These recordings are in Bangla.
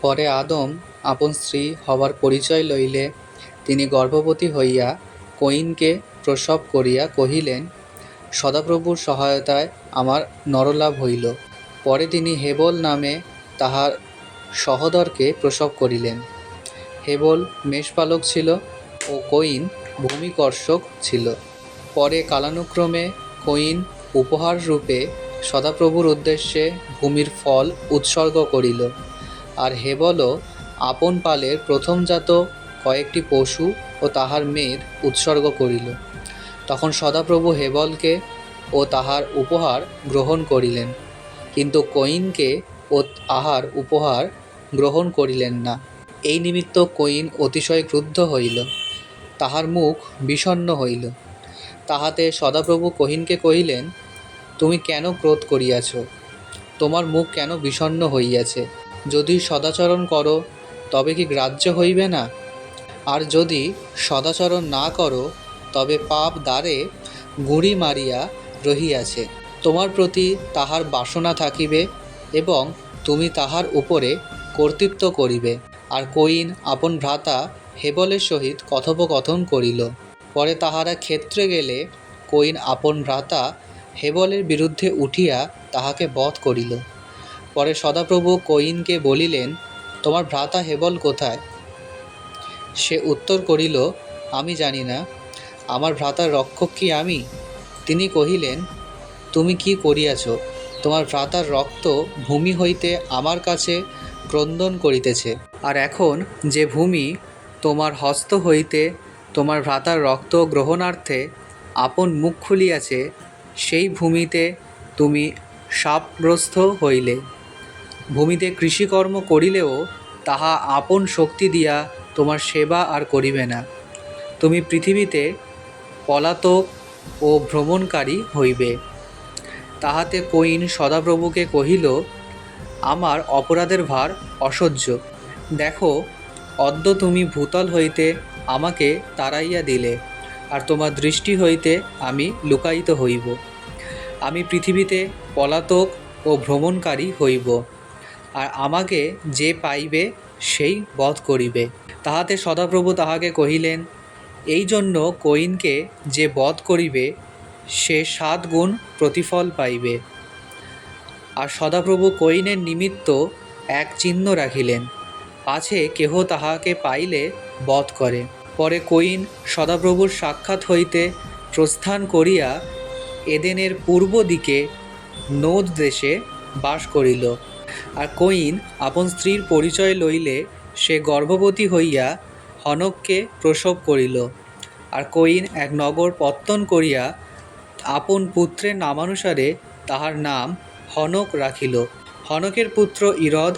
পরে আদম আপন স্ত্রী হবার পরিচয় লইলে তিনি গর্ভবতী হইয়া কইনকে প্রসব করিয়া কহিলেন, সদাপ্রভুর সহায়তায় আমার নরলাভ হইল। পরে তিনি হেবল নামে তাহার সহোদরকে প্রসব করিলেন। হেবল মেষপালক ছিল ও কইন ভূমিকর্ষক ছিল। পরে কালানুক্রমে কইন উপহার রূপে সদাপ্রভুর উদ্দেশ্যে ভূমির ফল উৎসর্গ করিল। আর হেবলও আপন পালের প্রথমজাত কয়েকটি পশু ও তাহার মেয়ের উৎসর্গ করিল। তখন সদাপ্রভু হেবলকে ও তাহার উপহার গ্রহণ করিলেন, কিন্তু কইনকে ও আহার উপহার গ্রহণ করিলেন না। এই নিমিত্ত কইন অতিশয় ক্রুদ্ধ হইল, তাহার মুখ বিষণ্ণ হইল। তাহাতে সদাপ্রভু কহিনকে কহিলেন, তুমি কেন ক্রোধ করিয়াছ? তোমার মুখ কেন বিষণ্ণ হইয়াছে? যদি সদাচরণ করো, তবে কি গ্রাহ্য হইবে না? আর যদি সদাচরণ না করো, তবে পাপ দ্বারে গুঁড়ি মারিয়া রহিয়াছে। তোমার প্রতি তাহার বাসনা থাকিবে এবং তুমি তাহার উপরে কর্তৃত্ব করিবে। আর কইন আপন ভ্রাতা হেবলের সহিত কথোপকথন করিল। পরে তাহারা ক্ষেত্রে গেলে কইন আপন ভ্রাতা হেবলের বিরুদ্ধে উঠিয়া তাহাকে বধ করিল। পরে সদাপ্রভু কইনকে বলিলেন, তোমার ভ্রাতা হেবল কোথায়? সে উত্তর করিল, আমি জানি না। আমার ভ্রাতার রক্ষক কি আমি? তিনি কহিলেন, তুমি কি করিয়াছ? তোমার ভ্রাতার রক্ত ভূমি হইতে আমার কাছে ক্রন্দন করিতেছে। আর এখন যে ভূমি তোমার হস্ত হইতে তোমার ভ্রাতার রক্ত গ্রহণার্থে আপন মুখ খুলিয়াছে, সেই ভূমিতে তুমি সাপগ্রস্ত হইলে। ভূমিতে কৃষিকর্ম করিলেও তাহা আপন শক্তি দিয়া তোমার সেবা আর করিবে না। তুমি পৃথিবীতে পলাতক ও ভ্রমণকারী হইবে। তাহাতে কইন সদাপ্রভুকে কহিল, আমার অপরাধের ভার অসহ্য। দেখো, অদ্য তুমি ভূতল হইতে আমাকে তাড়াইয়া দিলে, আর তোমার দৃষ্টি হইতে আমি লুকায়িত হইব। আমি পৃথিবীতে পলাতক ও ভ্রমণকারী হইব। আর আমাকে যে পাইবে, সেই বধ করিবে। তাহাতে সদাপ্রভু তাহাকে কহিলেন, এই জন্য কইনকে যে বধ করিবে, সে সাত গুণ প্রতিফল পাইবে। আর সদাপ্রভু কইনের নিমিত্ত এক চিহ্ন রাখিলেন। পাছে কেহ তাহাকে পাইলে বধ করে। পরে কইন সদাপ্রভুর সাক্ষাৎ হইতে প্রস্থান করিয়া এদেনের পূর্ব দিকে নোদ দেশে বাস করিল। আর কইন আপন স্ত্রীর পরিচয় লইলে সে গর্ভবতী হইয়া হনককে প্রসব করিল। আর কইন এক নগর পত্তন করিয়া আপন পুত্রের নামানুসারে তাহার নাম হনক রাখিল। হনকের পুত্র ইরদ।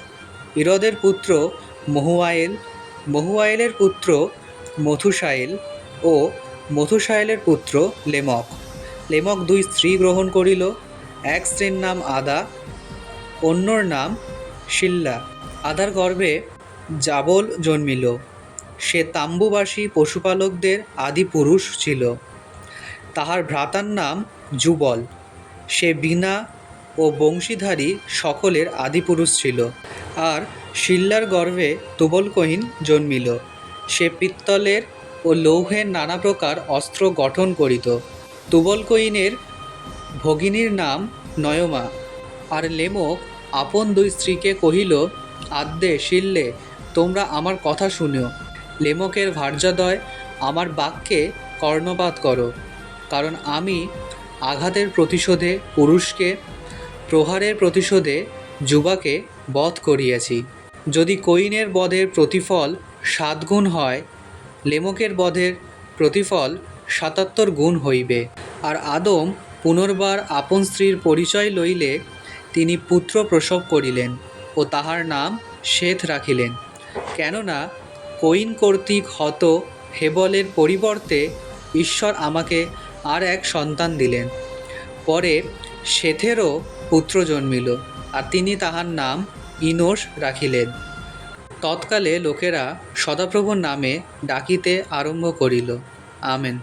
ইরদের পুত্র মহুয়াইল মহুয়াইলের পুত্র মথুসাইল ও মথুসাইলের পুত্র লেমক। লেমক দুই স্ত্রী গ্রহণ করিল। এক স্ত্রীর নাম আদা অন্যর নাম শিল্লা। আদার গর্ভে জাবল জন্মিল। সে তাম্বুবাসী পশুপালকদের আদি পুরুষ ছিল। তাহার ভ্রাতার নাম যুবল। সে বীণা ও বংশীধারী সকলের আদিপুরুষ ছিল। আর শিল্লার গর্ভে তুবলকহিন জন্মিল। সে পিত্তলের ও লৌহের নানা প্রকার অস্ত্র গঠন করিত। তুবলকইনের ভগিনীর নাম নয়মা। আর লেমক আপন দুই স্ত্রীকে কহিল আদ্যে শিল্লে, তোমরা আমার কথা শুনিও। লেমকের ভার্যাদয়, আমার বাক্যে কর্ণপাত করো, কারণ আমি আঘাতের প্রতিশোধে, পুরুষকে, প্রহারের প্রতিশোধে, যুবাকে বধ করিয়াছি। যদি কইনের বধের প্রতিফল সাত গুণ হয়, লেমকের বধের প্রতিফল সাতাত্তর গুণ হইবে। আর আদম পুনর্বার আপন স্ত্রীর পরিচয় লইলে তিনি পুত্র প্রসব করিলেন ও তাহার নাম শ্বেত রাখিলেন। কেননা কইন কর্তৃক হত হেবলের পরিবর্তে ঈশ্বর আমাকে আর এক সন্তান দিলেন। পরে শ্বেথেরও পুত্র জন্মিল আর তিনি তাহার নাম ইনোস রাখিলেন। তৎকালে লোকেরা সদাপ্রভুর নামে ডাকিতে আরম্ভ করিল। আমেন।